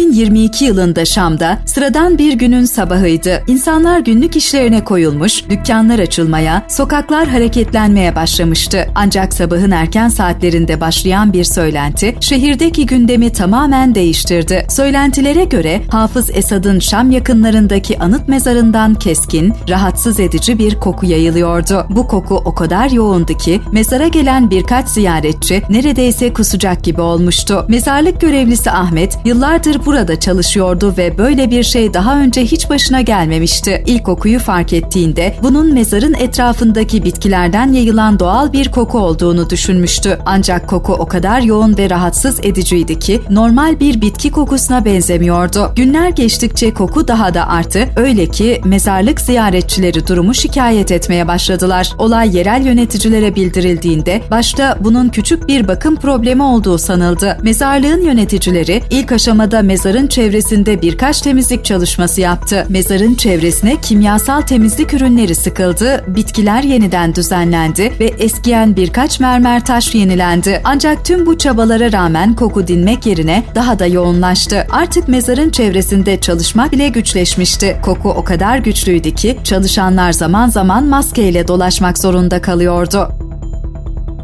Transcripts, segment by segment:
2022 yılında Şam'da sıradan bir günün sabahıydı. İnsanlar günlük işlerine koyulmuş, dükkanlar açılmaya, sokaklar hareketlenmeye başlamıştı. Ancak sabahın erken saatlerinde başlayan bir söylenti şehirdeki gündemi tamamen değiştirdi. Söylentilere göre Hafız Esad'ın Şam yakınlarındaki anıt mezarından keskin, rahatsız edici bir koku yayılıyordu. Bu koku o kadar yoğundu ki mezara gelen birkaç ziyaretçi neredeyse kusacak gibi olmuştu. Mezarlık görevlisi Ahmet yıllardır burada çalışıyordu ve böyle bir şey daha önce hiç başına gelmemişti. İlk kokuyu fark ettiğinde bunun mezarın etrafındaki bitkilerden yayılan doğal bir koku olduğunu düşünmüştü. Ancak koku o kadar yoğun ve rahatsız ediciydi ki normal bir bitki kokusuna benzemiyordu. Günler geçtikçe koku daha da arttı. Öyle ki mezarlık ziyaretçileri durumu şikayet etmeye başladılar. Olay yerel yöneticilere bildirildiğinde başta bunun küçük bir bakım problemi olduğu sanıldı. Mezarlığın yöneticileri ilk aşamada mezarın çevresinde birkaç temizlik çalışması yaptı. Mezarın çevresine kimyasal temizlik ürünleri sıkıldı, bitkiler yeniden düzenlendi ve eskiyen birkaç mermer taş yenilendi. Ancak tüm bu çabalara rağmen koku dinmek yerine daha da yoğunlaştı. Artık mezarın çevresinde çalışmak bile güçleşmişti. Koku o kadar güçlüydü ki çalışanlar zaman zaman maskeyle dolaşmak zorunda kalıyordu.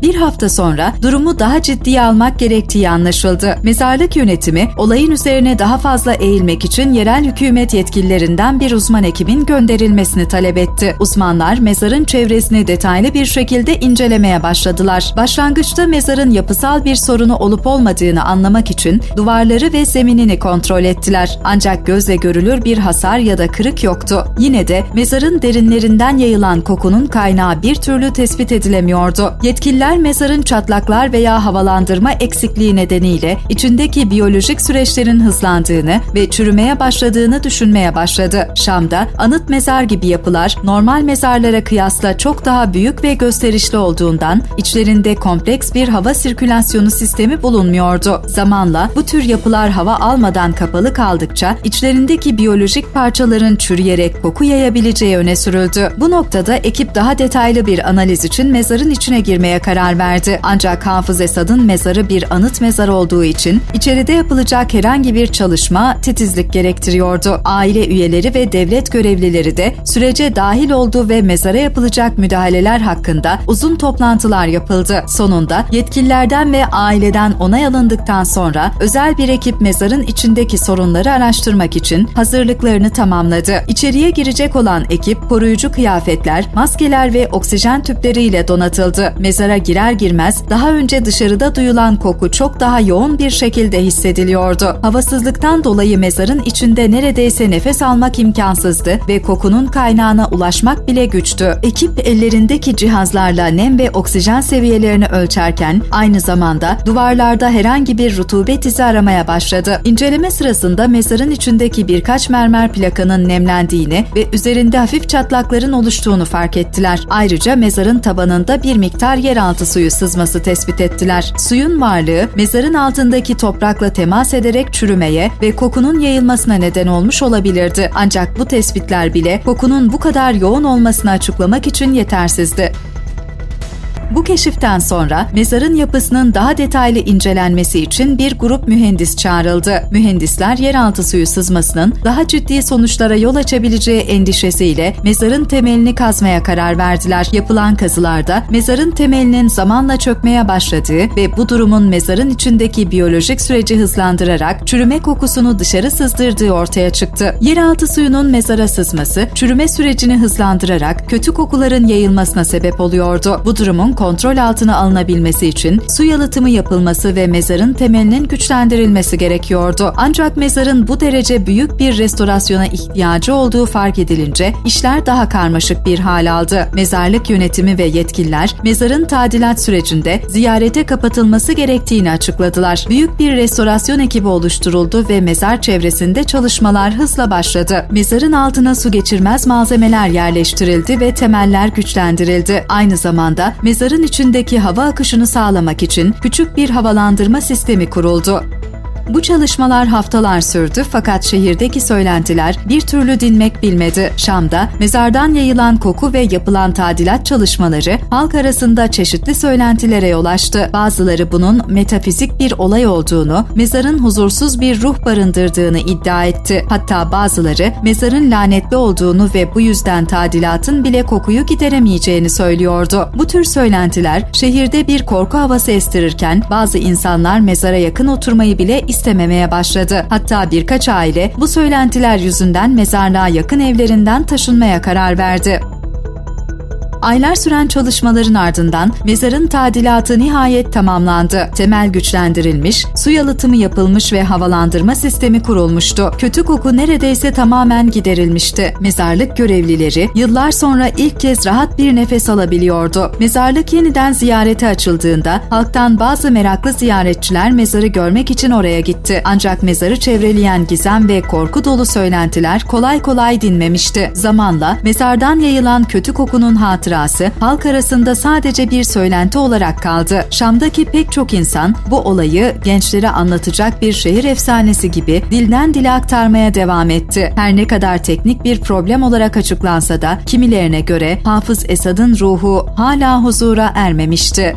Bir hafta sonra durumu daha ciddiye almak gerektiği anlaşıldı. Mezarlık yönetimi olayın üzerine daha fazla eğilmek için yerel hükümet yetkililerinden bir uzman ekibin gönderilmesini talep etti. Uzmanlar mezarın çevresini detaylı bir şekilde incelemeye başladılar. Başlangıçta mezarın yapısal bir sorunu olup olmadığını anlamak için duvarları ve zeminini kontrol ettiler. Ancak gözle görülür bir hasar ya da kırık yoktu. Yine de mezarın derinlerinden yayılan kokunun kaynağı bir türlü tespit edilemiyordu. Yetkililer mezarın çatlaklar veya havalandırma eksikliği nedeniyle içindeki biyolojik süreçlerin hızlandığını ve çürümeye başladığını düşünmeye başladı. Şam'da anıt mezar gibi yapılar normal mezarlara kıyasla çok daha büyük ve gösterişli olduğundan içlerinde kompleks bir hava sirkülasyonu sistemi bulunmuyordu. Zamanla bu tür yapılar hava almadan kapalı kaldıkça içlerindeki biyolojik parçaların çürüyerek koku yayabileceği öne sürüldü. Bu noktada ekip daha detaylı bir analiz için mezarın içine girmeye karar verdi. Ancak Hafız Esad'ın mezarı bir anıt mezar olduğu için içeride yapılacak herhangi bir çalışma titizlik gerektiriyordu. Aile üyeleri ve devlet görevlileri de sürece dahil oldu ve mezara yapılacak müdahaleler hakkında uzun toplantılar yapıldı. Sonunda yetkililerden ve aileden onay alındıktan sonra özel bir ekip mezarın içindeki sorunları araştırmak için hazırlıklarını tamamladı. İçeriye girecek olan ekip koruyucu kıyafetler, maskeler ve oksijen tüpleriyle donatıldı. Mezara girer girmez daha önce dışarıda duyulan koku çok daha yoğun bir şekilde hissediliyordu. Havasızlıktan dolayı mezarın içinde neredeyse nefes almak imkansızdı ve kokunun kaynağına ulaşmak bile güçtü. Ekip ellerindeki cihazlarla nem ve oksijen seviyelerini ölçerken aynı zamanda duvarlarda herhangi bir rutubet izi aramaya başladı. İnceleme sırasında mezarın içindeki birkaç mermer plakanın nemlendiğini ve üzerinde hafif çatlakların oluştuğunu fark ettiler. Ayrıca mezarın tabanında bir miktar yeraltı suyu sızması tespit ettiler. Suyun varlığı mezarın altındaki toprakla temas ederek çürümeye ve kokunun yayılmasına neden olmuş olabilirdi. Ancak bu tespitler bile kokunun bu kadar yoğun olmasını açıklamak için yetersizdi. Bu keşiften sonra mezarın yapısının daha detaylı incelenmesi için bir grup mühendis çağrıldı. Mühendisler yeraltı suyu sızmasının daha ciddi sonuçlara yol açabileceği endişesiyle mezarın temelini kazmaya karar verdiler. Yapılan kazılarda mezarın temelinin zamanla çökmeye başladığı ve bu durumun mezarın içindeki biyolojik süreci hızlandırarak çürüme kokusunu dışarı sızdırdığı ortaya çıktı. Yeraltı suyunun mezara sızması çürüme sürecini hızlandırarak kötü kokuların yayılmasına sebep oluyordu. Bu durumun kontrol altına alınabilmesi için su yalıtımı yapılması ve mezarın temelinin güçlendirilmesi gerekiyordu. Ancak mezarın bu derece büyük bir restorasyona ihtiyacı olduğu fark edilince işler daha karmaşık bir hal aldı. Mezarlık yönetimi ve yetkililer mezarın tadilat sürecinde ziyarete kapatılması gerektiğini açıkladılar. Büyük bir restorasyon ekibi oluşturuldu ve mezar çevresinde çalışmalar hızla başladı. Mezarın altına su geçirmez malzemeler yerleştirildi ve temeller güçlendirildi. Aynı zamanda mezarın içindeki hava akışını sağlamak için küçük bir havalandırma sistemi kuruldu. Bu çalışmalar haftalar sürdü fakat şehirdeki söylentiler bir türlü dinmek bilmedi. Şam'da mezardan yayılan koku ve yapılan tadilat çalışmaları halk arasında çeşitli söylentilere yol açtı. Bazıları bunun metafizik bir olay olduğunu, mezarın huzursuz bir ruh barındırdığını iddia etti. Hatta bazıları mezarın lanetli olduğunu ve bu yüzden tadilatın bile kokuyu gideremeyeceğini söylüyordu. Bu tür söylentiler şehirde bir korku havası estirirken bazı insanlar mezara yakın oturmayı bile istememeye başladı. Hatta birkaç aile bu söylentiler yüzünden mezarlığa yakın evlerinden taşınmaya karar verdi. Aylar süren çalışmaların ardından mezarın tadilatı nihayet tamamlandı. Temel güçlendirilmiş, su yalıtımı yapılmış ve havalandırma sistemi kurulmuştu. Kötü koku neredeyse tamamen giderilmişti. Mezarlık görevlileri yıllar sonra ilk kez rahat bir nefes alabiliyordu. Mezarlık yeniden ziyarete açıldığında halktan bazı meraklı ziyaretçiler mezarı görmek için oraya gitti. Ancak mezarı çevreleyen gizem ve korku dolu söylentiler kolay kolay dinmemişti. Zamanla mezardan yayılan kötü kokunun hatırası halk arasında sadece bir söylenti olarak kaldı. Şam'daki pek çok insan bu olayı gençlere anlatacak bir şehir efsanesi gibi dilden dile aktarmaya devam etti. Her ne kadar teknik bir problem olarak açıklansa da kimilerine göre Hafız Esad'ın ruhu hala huzura ermemişti.